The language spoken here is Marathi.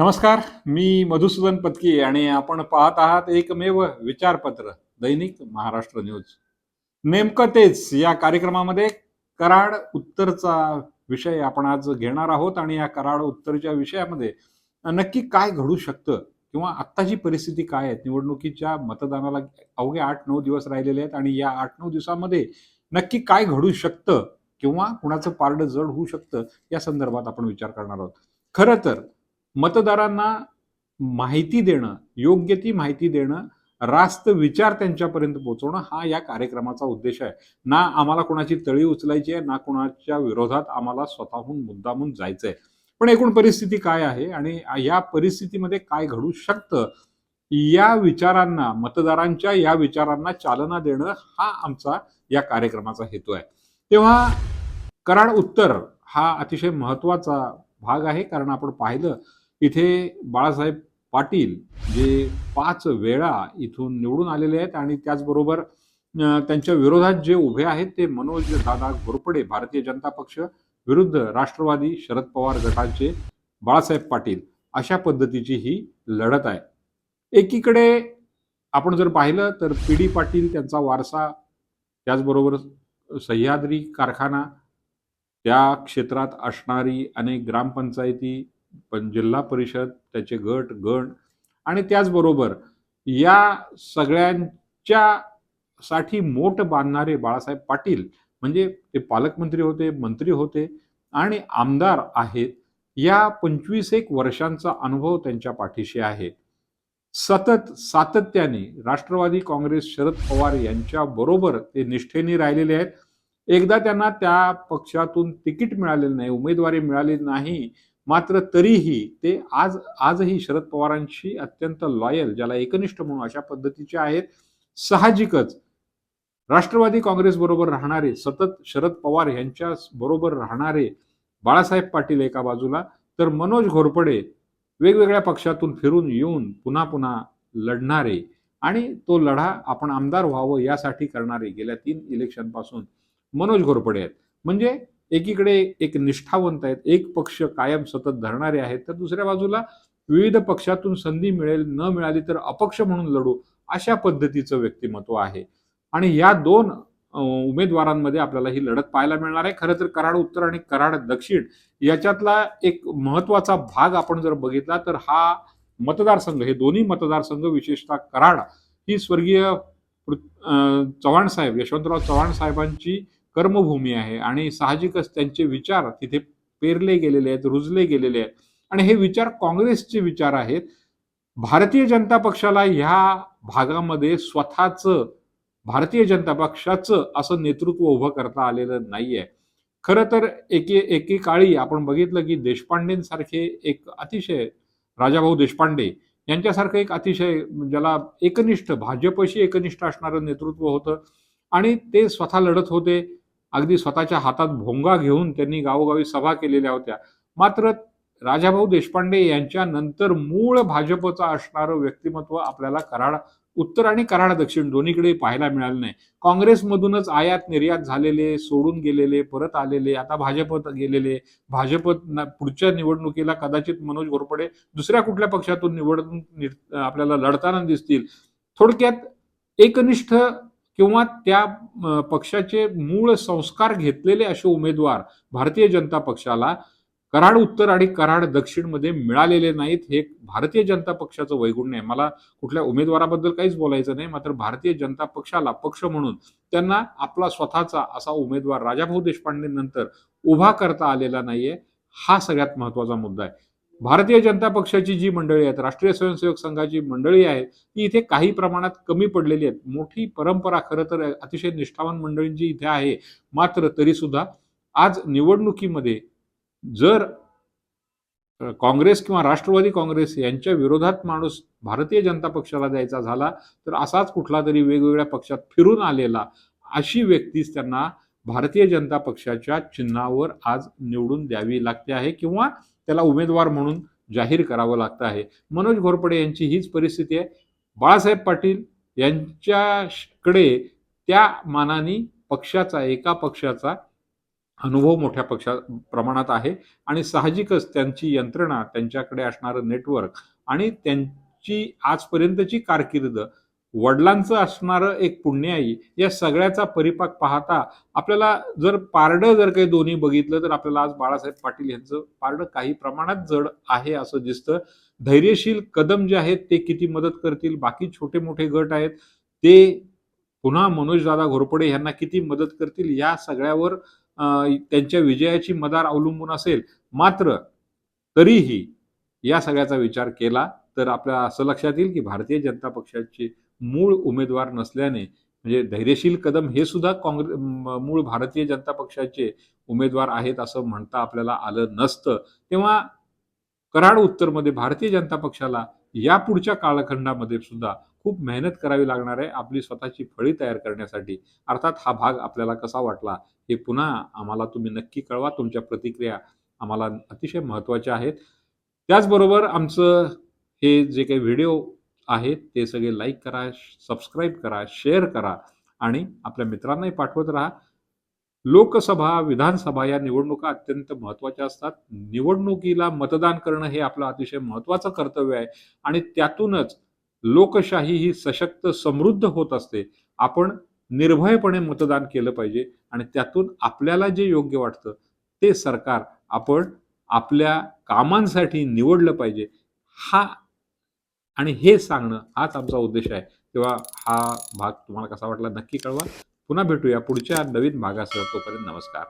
नमस्कार मी मधुसूदन पत्की आणि आपण पाहत आहात एकमेव विचारपत्र दैनिक महाराष्ट्र न्यूज. नेमकं तेच या कार्यक्रमामध्ये कराड उत्तरचा विषय आपण आज घेणार आहोत आणि या कराड उत्तरच्या विषयामध्ये नक्की काय घडू शकतं किंवा आत्ताची परिस्थिती काय आहे निवडणुकीच्या मतदानाला अवघे आठ नऊ दिवस राहिलेले आहेत आणि या आठ नऊ दिवसामध्ये नक्की काय घडू शकतं किंवा कुणाचं पारडं जड होऊ शकतं या संदर्भात आपण विचार करणार आहोत. खरं तर मतदारांना माहिती देणं योग्य ती माहिती देणं रास्त विचार त्यांच्यापर्यंत पोहोचवणं हा या कार्यक्रमाचा उद्देश आहे. ना आम्हाला कोणाची तळी उचलायची आहे ना कोणाच्या विरोधात आम्हाला स्वतःहून मुद्दामून जायचं आहे पण एकूण परिस्थिती काय आहे आणि या परिस्थितीमध्ये काय घडू शकतं या विचारांना मतदारांच्या या विचारांना चालना देणं हा आमचा या कार्यक्रमाचा हेतू आहे. तेव्हा कराड उत्तर हा अतिशय महत्त्वाचा भाग आहे कारण आपण पाहिलं इथे बाळासाहेब पाटील जे पाच वेळा इथून निवडून आलेले आहेत आणि त्याचबरोबर त्यांच्या विरोधात जे उभे आहेत ते मनोज दादा घोरपडे भारतीय जनता पक्ष विरुद्ध राष्ट्रवादी शरद पवार गटाचे बाळासाहेब पाटील अशा पद्धतीची ही लढत आहे. एकीकडे आपण जर पाहिलं तर पी डी पाटील त्यांचा वारसा त्याचबरोबर सह्याद्री कारखाना त्या क्षेत्रात असणारी अनेक ग्रामपंचायती पण जिल्हा परिषद त्याचे गट गण आणि त्याचबरोबर या सगळ्यांच्या साठी मोठ बांधणारे बाळासाहेब पाटील म्हणजे ते पालकमंत्री होते मंत्री होते आणि आमदार आहेत या पंचवीस एक वर्षांचा अनुभव त्यांच्या पाठीशी आहे. सतत सातत्याने राष्ट्रवादी काँग्रेस शरद पवार यांच्या बरोबर ते निष्ठेने राहिलेले आहेत. एकदा त्यांना त्या पक्षातून तिकीट मिळालेलं नाही उमेदवारी मिळाली नाही मात्र तरीही ते आज आजही शरद पवारांशी अत्यंत लॉयल ज्याला एकनिष्ठ म्हणून अशा पद्धतीचे आहेत साहजिकच राष्ट्रवादी काँग्रेस बरोबर राहणारे सतत शरद पवार यांच्या बरोबर राहणारे बाळासाहेब पाटील एका बाजूला तर मनोज घोरपडे वेगवेगळ्या पक्षातून फिरून येऊन पुन्हा पुन्हा लढणारे आणि तो लढा आपण आमदार व्हावं यासाठी करणारे गेल्या तीन इलेक्शनपासून मनोज घोरपडे आहेत. म्हणजे एकीकडे एक निष्ठावंत आहेत एक पक्ष कायम सतत धरणारे आहेत तर दुसऱ्या बाजूला विविध पक्षातून संधी मिळेल न मिळाली तर अपक्ष म्हणून लढू अशा पद्धतीचं व्यक्तिमत्व आहे. आणि या दोन उमेदवारांमध्ये आपल्याला ही लढत पाहायला मिळणार आहे. खरं तर कराड उत्तर आणि कराड दक्षिण याच्यातला एक महत्त्वाचा भाग आपण जर बघितला तर हा मतदारसंघ हे दोन्ही मतदारसंघ विशेषतः कराड ही स्वर्गीय चव्हाण साहेब यशवंतराव चव्हाण साहेबांची कर्मभूमी आहे आणि साहजिकच त्यांचे विचार तिथे पेरले गेलेले आहेत रुजले गेलेले आहेत. आणि हे विचार काँग्रेसचे विचार आहेत. भारतीय जनता पक्षाला ह्या भागामध्ये स्वतःचं भारतीय जनता पक्षाचं असं नेतृत्व उभं करता आलेलं नाहीये. खरं तर एके एके काळी आपण बघितलं की देशपांडेंसारखे एक अतिशय राजाभाऊ देशपांडे यांच्यासारखं एक अतिशय ज्याला एकनिष्ठ भाजपशी एकनिष्ठ असणारं नेतृत्व होतं. आणि ते स्वतः लढत होते. अगदी स्वतःच्या हातात भोंगा घेऊन त्यांनी गावोगावी सभा केलेल्या होत्या. मात्र राजाभाऊ देशपांडे यांच्या नंतर मूळ भाजपचं असणारं व्यक्तिमत्व आपल्याला कराड उत्तर आणि कराड दक्षिण दोन्हीकडे पाहायला मिळालं नाही. काँग्रेसमधूनच आयात निर्यात झालेले सोडून गेलेले परत आलेले आता भाजपत गेलेले भाजप पुढच्या निवडणुकीला कदाचित मनोज घोरपडे दुसऱ्या कुठल्या पक्षातून निवडून आपल्याला लढताना दिसतील. थोडक्यात एकनिष्ठ किंवा त्या पक्षाचे मूळ संस्कार घेतलेले असे उमेदवार भारतीय जनता पक्षाला कराड उत्तर आणि कराड दक्षिणमध्ये मिळालेले नाहीत हे भारतीय जनता पक्षाचं वैगुण्य आहे. मला कुठल्या उमेदवाराबद्दल काहीच बोलायचं नाही मात्र भारतीय जनता पक्षाला पक्ष म्हणून त्यांना आपला स्वतःचा असा उमेदवार राजाभाऊ देशपांडे नंतर उभा करता आलेला नाहीये हा सगळ्यात महत्त्वाचा मुद्दा आहे. भारतीय जनता पक्षाची जी मंडळी आहेत राष्ट्रीय स्वयंसेवक संघाची मंडळी आहेत ती इथे काही प्रमाणात कमी पडलेली आहेत. मोठी परंपरा खरं तर अतिशय निष्ठावान मंडळींची इथे आहे. मात्र तरी सुद्धा आज निवडणुकीमध्ये जर काँग्रेस किंवा राष्ट्रवादी काँग्रेस यांच्या विरोधात माणूस भारतीय जनता पक्षाला द्यायचा झाला तर असाच कुठला तरी वेगवेगळ्या पक्षात फिरून आलेला अशी व्यक्तीच त्यांना भारतीय जनता पक्षाच्या चिन्हावर आज निवडून द्यावी लागते आहे किंवा त्याला उमेदवार म्हणून जाहीर करावं लागतं आहे. मनोज घोरपडे यांची हीच परिस्थिती आहे. बाळासाहेब पाटील यांच्याकडे त्या मानाने पक्षाचा एका पक्षाचा अनुभव मोठ्या पक्षा प्रमाणात आहे. आणि साहजिकच त्यांची यंत्रणा त्यांच्याकडे असणारं नेटवर्क आणि त्यांची आजपर्यंतची कारकीर्द वडिलांचं असणारं एक पुण्याई या सगळ्याचा परिपाक पाहता आपल्याला जर पारडं जर काही दोन्ही बघितलं तर आपल्याला आज बाळासाहेब पाटील यांचं पारडं काही प्रमाणात जड आहे असं दिसतं. धैर्यशील कदम जे आहेत ते किती मदत करतील? बाकी छोटे मोठे गट आहेत ते पुन्हा मनोजदादा घोरपडे यांना किती मदत करतील? या सगळ्यावर अं, त्यांच्या विजयाची मदार अवलंबून असेल. मात्र तरीही या सगळ्याचा विचार केला तर आपल्याला असं लक्षात येईल की भारतीय जनता पक्षाची मूळ उमेदवार नसल्याने म्हणजे धैर्यशील कदम हे सुद्धा काँग्रेस मूळ भारतीय जनता पक्षाचे उमेदवार आहेत असं म्हणता आपल्याला आलं नसतं. तेव्हा कराड उत्तरमध्ये भारतीय जनता पक्षाला या पुढच्या कालखंडामध्ये सुद्धा खूप मेहनत करावी लागणार आहे आपली स्वतःची फळी तयार करण्यासाठी. अर्थात हा भाग आपल्याला कसा वाटला हे पुन्हा आम्हाला तुम्ही नक्की कळवा. तुमच्या प्रतिक्रिया आम्हाला अतिशय महत्त्वाच्या आहेत. त्याचबरोबर आमचं हे जे काही व्हिडिओ आहेत ते सगळे लाईक करा सबस्क्राईब करा शेअर करा आणि आपल्या मित्रांनाही पाठवत राहा. लोकसभा विधानसभा या निवडणुका अत्यंत महत्त्वाच्या असतात. निवडणुकीला मतदान करणं हे आपलं अतिशय महत्त्वाचं कर्तव्य आहे आणि त्यातूनच लोकशाही ही सशक्त समृद्ध होत असते. आपण निर्भयपणे मतदान केलं पाहिजे आणि त्यातून आपल्याला जे योग्य वाटतं ते सरकार आपण आपल्या कामांसाठी निवडलं पाहिजे. हा आणि हे सांगणं हाच आमचा उद्देश आहे. तेव्हा हा भाग तुम्हाला कसा वाटला नक्की कळवा. पुन्हा भेटूया पुढच्या नवीन भागासह. तोपर्यंत नमस्कार.